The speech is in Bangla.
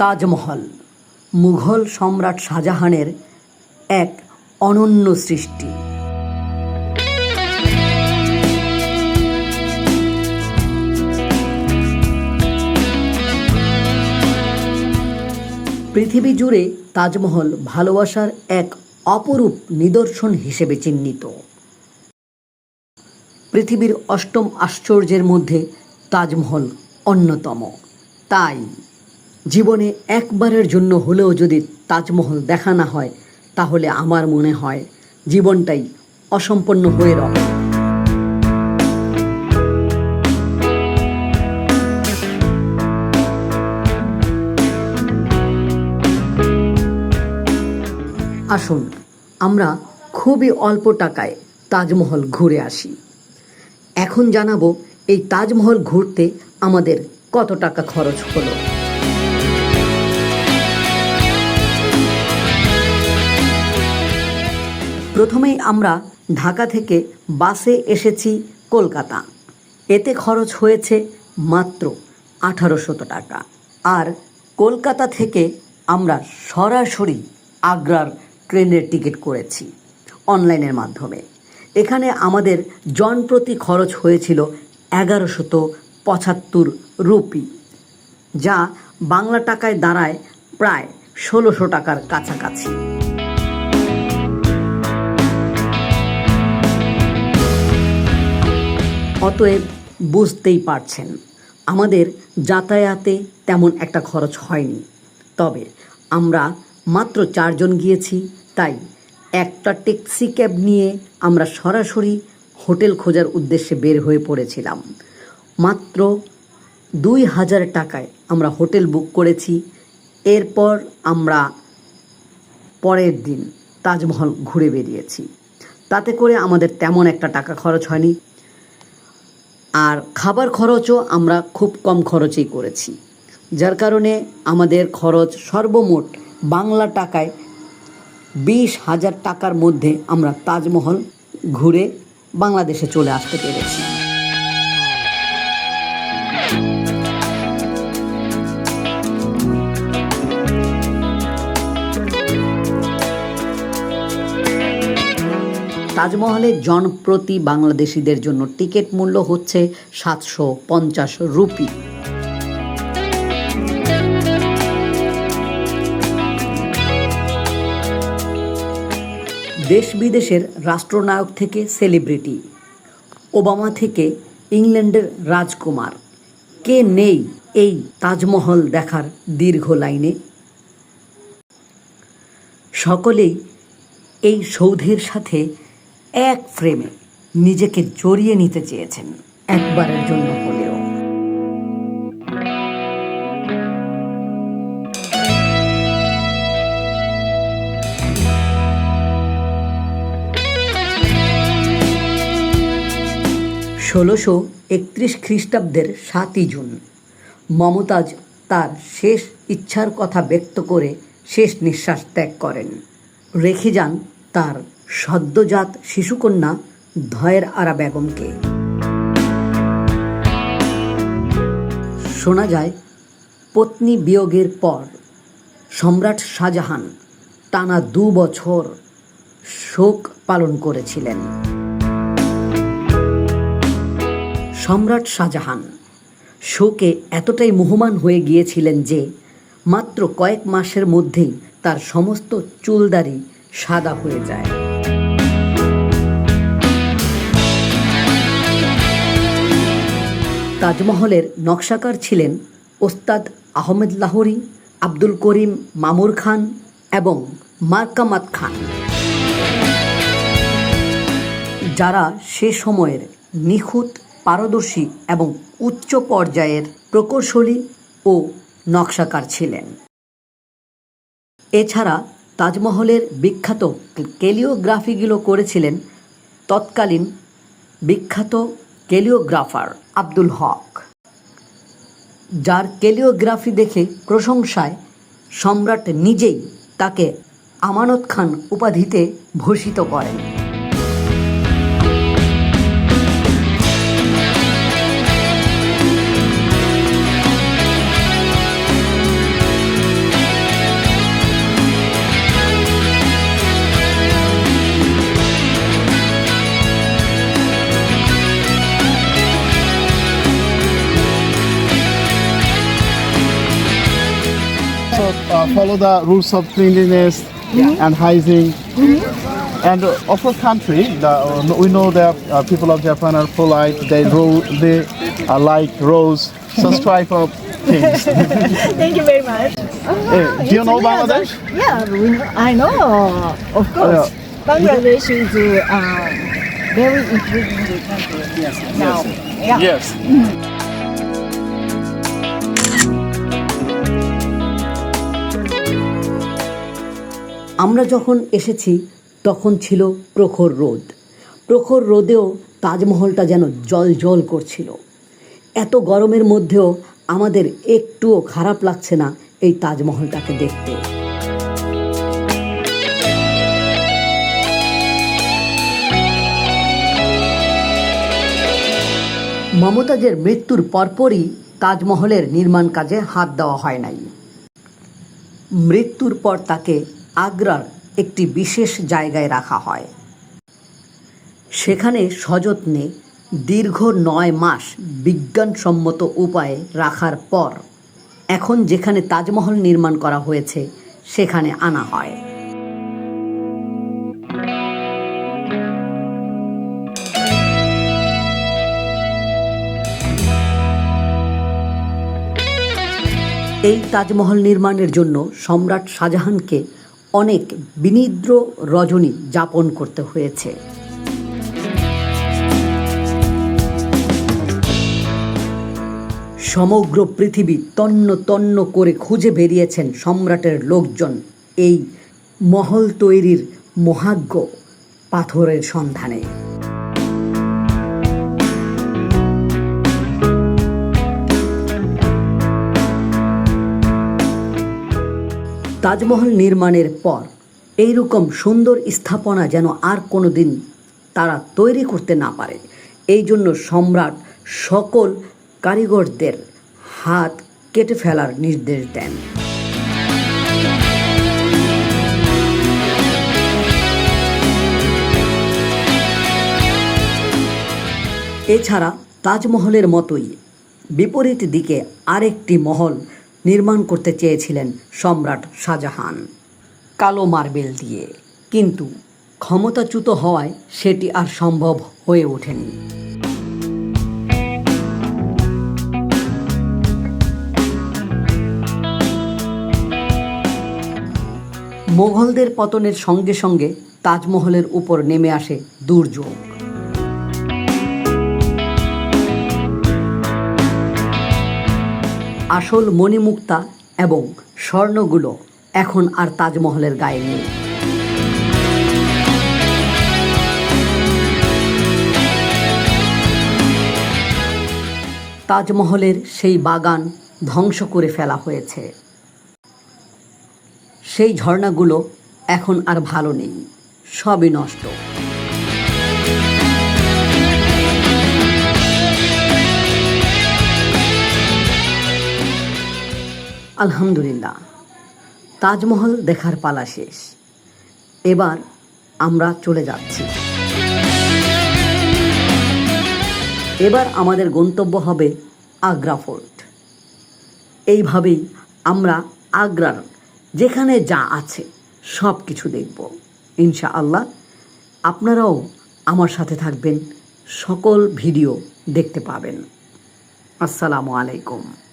তাজমহল, মুঘল সম্রাট শাহজাহানের এক অনন্য সৃষ্টি। পৃথিবী জুড়ে তাজমহল ভালোবাসার এক অপরূপ নিদর্শন হিসেবে চিহ্নিত। পৃথিবীর অষ্টম আশ্চর্যের মধ্যে তাজমহল অন্যতম। তাই জীবনে একবারের জন্য হলেও যদি তাজমহল দেখা না হয়, তাহলে আমার মনে হয় জীবনটাই অসম্পন্ন হয়ে রবে আসুন, আমরা খুবই অল্প টাকায় তাজমহল ঘুরে আসি। এখন জানাব এই তাজমহল ঘুরতে আমাদের কত টাকা খরচ হলো। প্রথমেই আমরা ঢাকা থেকে বাসে এসেছি কলকাতা। এতে খরচ হয়েছে মাত্র আঠারোশত টাকা। আর কলকাতা থেকে আমরা সরাসরি আগ্রার ট্রেনের টিকিট করেছি অনলাইনের মাধ্যমে। এখানে আমাদের জনপ্রতি খরচ হয়েছিল এগারোশত পঁচাত্তর রুপি, যা বাংলা টাকায় দাঁড়ায় প্রায় ষোলোশো টাকার কাছাকাছি। অতএব বুঝতেই পারছেন, আমাদের যাতায়াতে তেমন একটা খরচ হয়নি। তবে আমরা মাত্র চারজন গিয়েছি, তাই একটা ট্যাক্সি ক্যাব নিয়ে আমরা সরাসরি হোটেল খোঁজার উদ্দেশ্যে বের হয়ে পড়েছিলাম। মাত্র দুই হাজার টাকায় আমরা হোটেল বুক করেছি। এরপর আমরা পরের দিন তাজমহল ঘুরে বেরিয়েছি। তাতে করে আমাদের তেমন একটা টাকা খরচ হয়নি। আর খাবার খরচও আমরা খুব কম খরচেই করেছি। যার কারণে আমাদের খরচ সর্বমোট বাংলা টাকায় বিশ হাজার টাকার মধ্যে আমরা তাজমহল ঘুরে বাংলাদেশে চলে আসতে পেরেছি। তাজমহলে জনপ্রতি বাংলাদেশিদের জন্য টিকিট মূল্য হচ্ছে সাতশো পঞ্চাশ রুপি। দেশ বিদেশের রাষ্ট্রনায়ক থেকে সেলিব্রিটি। ওবামা থেকে ইংল্যান্ডের রাজকুমার। কে নেই এই তাজমহল দেখার দীর্ঘ লাইনে? সকলেই এই সৌধের সাথে এক ফ্রেমে নিজেকে জড়িয়ে নিতে চেয়েছেন একবারের জন্য হলেও। ষোলোশো একত্রিশ খ্রিস্টাব্দের সাতই জুন, মমতাজ তার শেষ ইচ্ছার কথা ব্যক্ত করে শেষ নিঃশ্বাস ত্যাগ করেন। রেখে যান তার সদ্যজাত শিশুকন্যা ধয়ের আরা বেগমকে। শোনা যায়, পত্নী বিয়োগের পর সম্রাট শাহজাহান টানা দু বছর শোক পালন করেছিলেন। সম্রাট শাহজাহান শোকে এতটাই মোহমান হয়ে গিয়েছিলেন যে মাত্র কয়েক মাসের মধ্যেই তার সমস্ত চুলদারি সাদা হয়ে যায়। তাজমহলের নকশাকার ছিলেন ওস্তাদ আহমেদ লাহোরি, আব্দুল করিম মামুর খান এবং মার্কামাত খান। যারা সে সময়ের নিখুঁত, পারদর্শী এবং উচ্চ পর্যায়ের প্রকৌশলী ও নকশাকার ছিলেন। এছাড়া তাজমহলের বিখ্যাত কেলিওগ্রাফিগুলো করেছিলেন তৎকালীন বিখ্যাত কেলিওগ্রাফার আব্দুল হক। যার কেলিওগ্রাফি দেখে প্রশংসায় সম্রাট নিজেই তাকে আমানত খান উপাধিতে ভূষিত করেন। Follow the rules of cleanliness and hygiene. And uh, of our country, the, uh, we know that uh, people of Japan are polite. They ro- they uh, like rose, subscribe of things. Thank you very much. Eh, do you know It's really Bangladesh? a- Yeah, we I know, of course. yeah. Bangladesh is uh, very improving country now. Yeah. Yes. আমরা যখন এসেছি, তখন ছিল প্রখর রোদ। প্রখর রোদেও তাজমহলটা যেন জল জল করছিল। এত গরমের মধ্যেও আমাদের একটুও খারাপ লাগছে না এই তাজমহলটাকে দেখতে। মমতাজের মৃত্যুর পরপরই তাজমহলের নির্মাণ কাজে হাত দেওয়া হয় নাই। মৃত্যুর পর তাকে আগ্রার একটি বিশেষ জায়গায় রাখা হয়। সেখানে সযত্নে দীর্ঘ নয় মাস বিজ্ঞানসম্মত উপায়ে রাখার পর এখন যেখানে তাজমহল নির্মাণ করা হয়েছে, সেখানে আনা হয়। এই তাজমহল নির্মাণের জন্য সম্রাট শাহজাহানকে অনেক বিনিদ্র রজনী যাপন করতে হয়েছে। সমগ্র পৃথিবী তন্ন তন্ন করে খুঁজে বেরিয়েছেন সম্রাটের লোকজন। এই মহল তৈরির মহাজ্ঞ পাথরের সন্ধানে। তাজমহল নির্মাণের পর এইরকম সুন্দর স্থাপনা যেন আর কোনো দিন তারা তৈরি করতে না পারে। এই জন্য সম্রাট সকল কারিগরদের হাত কেটে ফেলার নির্দেশ দেন। এছাড়া তাজমহলের মতোই বিপরীত দিকে আরেকটি মহল নির্মাণ করতে চেয়েছিলেন সম্রাট শাহজাহান। কালো মার্বেল দিয়ে। কিন্তু ক্ষমতাচ্যুত হওয়ায় সেটি আর সম্ভব হয়ে ওঠেনি। মোঘলদের পতনের সঙ্গে সঙ্গে তাজমহলের উপর নেমে আসে দুর্যোগ। আসল মণিমুক্তা এবং স্বর্ণগুলো এখন আর তাজমহলের গায়ে নেই। তাজমহলের সেই বাগান ধ্বংস করে ফেলা হয়েছে। সেই ঝর্ণাগুলো এখন আর ভালো নেই, সবই নষ্ট। আলহামদুলিল্লাহ। তাজমহল দেখার পালা শেষ। এবার আমরা চলে যাচ্ছি। এবার আমাদের গন্তব্য হবে আগ্রা ফোর্ট। এইভাবেই আমরা আগ্রার যেখানে যা আছে সব কিছু দেখব। ইনশা আল্লাহ আপনারাও আমার সাথে থাকবেন। সকল ভিডিও দেখতে পাবেন। আসসালামু আলাইকুম।